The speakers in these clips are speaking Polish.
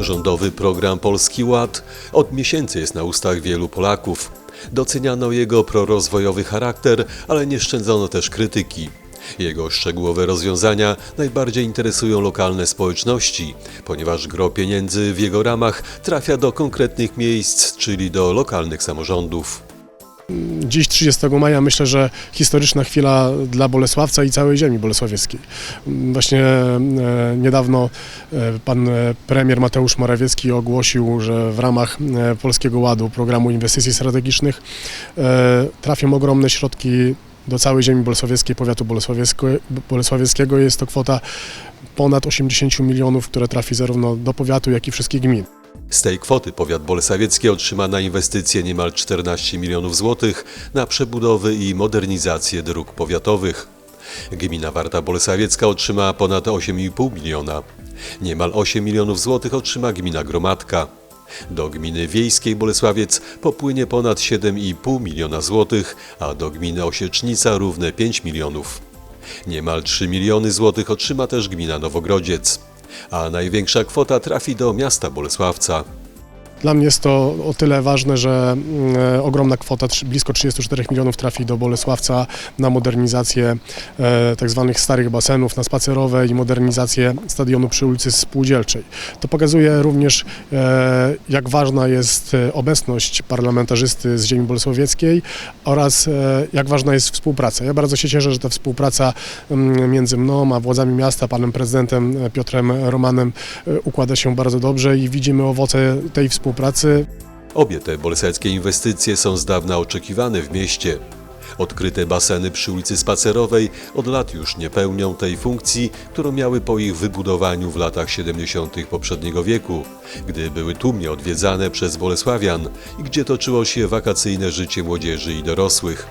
Rządowy program Polski Ład od miesięcy jest na ustach wielu Polaków. Doceniano jego prorozwojowy charakter, ale nie szczędzono też krytyki. Jego szczegółowe rozwiązania najbardziej interesują lokalne społeczności, ponieważ gro pieniędzy w jego ramach trafia do konkretnych miejsc, czyli do lokalnych samorządów. Dziś 30 maja myślę, że historyczna chwila dla Bolesławca i całej ziemi bolesławieckiej. Właśnie e, niedawno e, pan e, premier Mateusz Morawiecki ogłosił, że w ramach Polskiego Ładu, programu inwestycji strategicznych, trafią ogromne środki do całej ziemi bolesławieckiej, powiatu bolesławieckie- bolesławieckiego. Jest to kwota ponad 80 milionów, które trafi zarówno do powiatu, jak i wszystkich gmin. Z tej kwoty powiat bolesławiecki otrzyma na inwestycje niemal 14 milionów złotych na przebudowy i modernizację dróg powiatowych. Gmina Warta Bolesławiecka otrzyma ponad 8,5 miliona. Niemal 8 milionów złotych otrzyma gmina Gromadka. Do gminy wiejskiej Bolesławiec popłynie ponad 7,5 miliona złotych, a do gminy Osiecznica równe 5 milionów. Niemal 3 miliony złotych otrzyma też gmina Nowogrodziec. A największa kwota trafi do miasta Bolesławca. Dla mnie jest to o tyle ważne, że mm, e, ogromna kwota, blisko 34 milionów trafi do Bolesławca na modernizację e, tak zwanych starych basenów, na spacerowe i modernizację stadionu przy ulicy Spółdzielczej. To pokazuje również, e, jak ważna jest obecność parlamentarzysty z ziemi bolesławieckiej oraz jak ważna jest współpraca. Ja bardzo się cieszę, że ta współpraca mm, między mną a władzami miasta, panem prezydentem Piotrem Romanem układa się bardzo dobrze i widzimy owoce tej współpracy. Obie te bolesławskie inwestycje są z dawna oczekiwane w mieście. Odkryte baseny przy ulicy Spacerowej od lat już nie pełnią tej funkcji, którą miały po ich wybudowaniu w latach 70. poprzedniego wieku, gdy były tłumnie odwiedzane przez Bolesławian i gdzie toczyło się wakacyjne życie młodzieży i dorosłych.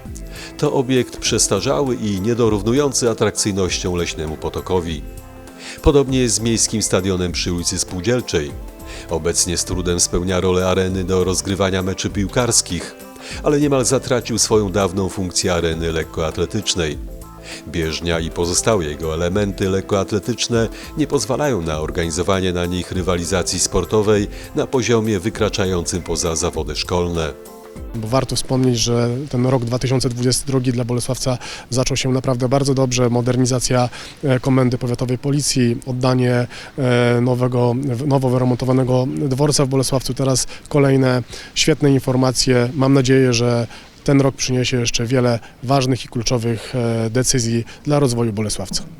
To obiekt przestarzały i niedorównujący atrakcyjnością leśnemu potokowi. Podobnie jest z miejskim stadionem przy ulicy Spółdzielczej. Obecnie z trudem spełnia rolę areny do rozgrywania meczy piłkarskich, ale niemal zatracił swoją dawną funkcję areny lekkoatletycznej. Bieżnia i pozostałe jego elementy lekkoatletyczne nie pozwalają na organizowanie na nich rywalizacji sportowej na poziomie wykraczającym poza zawody szkolne. Bo warto wspomnieć, że ten rok 2022 dla Bolesławca zaczął się naprawdę bardzo dobrze. Modernizacja e, komendy powiatowej policji, oddanie e, nowego, nowo wyremontowanego dworca w Bolesławcu. Teraz kolejne świetne informacje. Mam nadzieję, że ten rok przyniesie jeszcze wiele ważnych i kluczowych e, decyzji dla rozwoju Bolesławca.